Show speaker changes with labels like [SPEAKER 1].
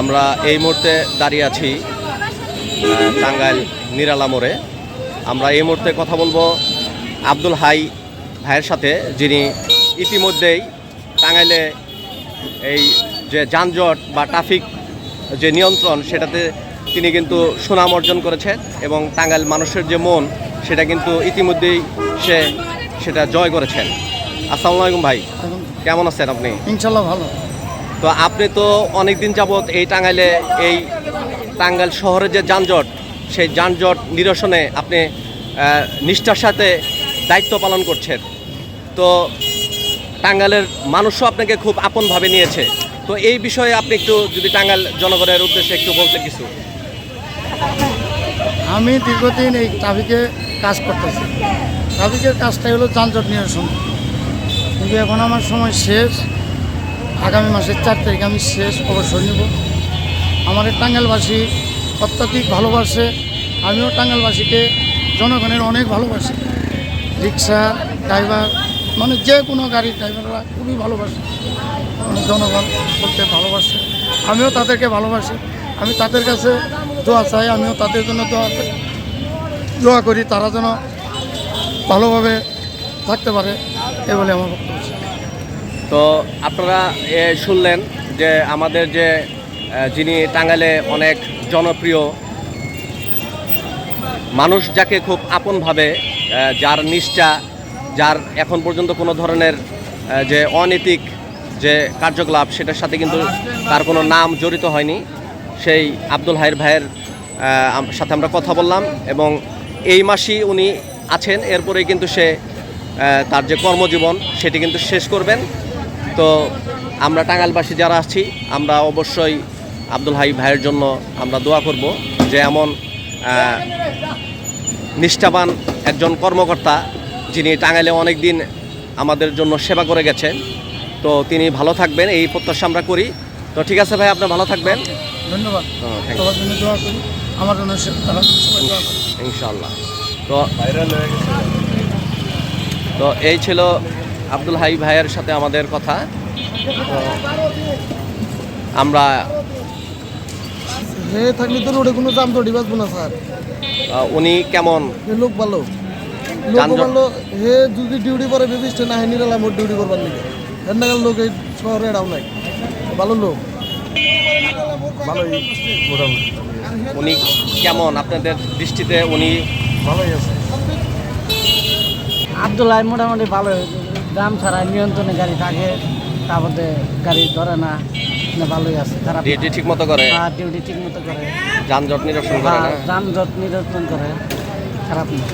[SPEAKER 1] আমরা এই মুহূর্তে দাঁড়িয়ে আছি টাঙ্গাইল নিরালা মোড়ে। আমরা এই মুহূর্তে কথা বলব আব্দুল হাই ভাইয়ের সাথে যিনি ইতিমধ্যেই টাঙ্গাইলে এই যে যানজট বা ট্রাফিক যে নিয়ন্ত্রণ সেটাতে তিনি কিন্তু সুনাম অর্জন করেছেন এবং টাঙ্গাইল মানুষের যে মন সেটা কিন্তু ইতিমধ্যেই সে সেটা জয় করেছেন। আসসালামু আলাইকুম ভাই কেমন আছেন আপনি?
[SPEAKER 2] ইনশাল্লাহ ভালো।
[SPEAKER 1] তো আপনি তো অনেক দিন যাবৎ এই টাঙ্গাইলে, এই টাঙ্গাইল শহরের যে যানজট, সেই যানজট নিরসনে আপনি নিষ্ঠার সাথে দায়িত্ব পালন করছেন। তো টাঙ্গালের মানুষও আপনাকে খুব আপনভাবে নিয়েছে। তো এই বিষয়ে আপনি একটু যদি টাঙ্গাইল জনগণের উদ্দেশ্যে একটু বলতে কিছু।
[SPEAKER 2] আমি দীর্ঘদিন এই ট্রাফিকে কাজ করতেছি। ট্রাফিকের কাজটাই হলো যানজট নিরসন। কিন্তু এখন আমার সময় শেষ। আগামী মাসের চার তারিখ আমি শেষ অবসর নিব। আমার এই টাঙ্গাইলবাসী অত্যাধিক ভালোবাসে। আমিও টাঙ্গালবাসীকে জনগণের অনেক ভালোবাসি। রিক্সা, ড্রাইভার মানে যে কোনো গাড়ির ড্রাইভাররা খুবই ভালোবাসে। জনগণ বলতে ভালোবাসে। আমিও তাদেরকে ভালোবাসি। আমি তাদের কাছে দোয়া চাই, আমিও তাদের জন্য দোয়া দোয়া করি তারা যেন ভালোভাবে থাকতে পারে, এ বলে আমার বক্তব্য।
[SPEAKER 1] তো আপনারা শুনলেন যে আমাদের যে যিনি টাঙ্গাইলে অনেক জনপ্রিয় মানুষ যাকে খুব আপনভাবে যার নিষ্ঠা, যার এখন পর্যন্ত কোনো ধরনের যে অনৈতিক যে কার্যকলাপ, সেটার সাথে কিন্তু তার কোনো নাম জড়িত হয়নি। সেই আব্দুল হাইর ভাইয়ের সাথে আমরা কথা বললাম এবং এই মাসেই উনি আছেন। এরপরেই কিন্তু সে তার যে কর্মজীবন, সেটি কিন্তু শেষ করবেন। তো আমরা টাঙ্গাইলবাসী যারা আছি আমরা অবশ্যই আব্দুল হাই ভাইয়ের জন্য আমরা দোয়া করব যে এমন নিষ্ঠাবান একজন কর্মকর্তা যিনি টাঙ্গাইলে অনেক দিন আমাদের জন্য সেবা করে গেছেন। তো তিনি ভালো থাকবেন এই প্রত্যাশা আমরা করি। তো ঠিক আছে ভাই আপনি ভালো থাকবেন।
[SPEAKER 2] ধন্যবাদ। আমার জন্য
[SPEAKER 1] ইনশাল্লাহ তো তো এই ছিল আব্দুল হাই ভাইয়ের সাথে আমাদের কথা। আমরা
[SPEAKER 2] হে থাকলে তো রোডে কোনো জাম দড়ি বাঁচবো না স্যার।
[SPEAKER 1] উনি কেমন?
[SPEAKER 2] লোক ভালো। লোক ভালো। হে যদি ডিউটি করে বেবিস্টে না হে নিরালা মোট ডিউটি করবার নিকে হের নাগাল লোক এই শহরে এড়াও নাই। ভালো লোক। ভালোই মোটামুটি।
[SPEAKER 1] উনি কেমন? আপনাদের দৃষ্টিতে উনি
[SPEAKER 2] ভালোই আছে।
[SPEAKER 3] আবদুল্লাহ মোটামুটি ভালো গ্রাম ছাড়া নিয়ন্ত্রণে গাড়ি থাকে তারপরে গাড়ি ধরে না ভালোই আছে তারা
[SPEAKER 1] ডিউটি ঠিক মতো করে?
[SPEAKER 3] হ্যাঁ ডিউটি ঠিক মতো করে।
[SPEAKER 1] যানজট নিরসন করে হ্যাঁ,
[SPEAKER 3] যানজট নিরসন করে খারাপ না।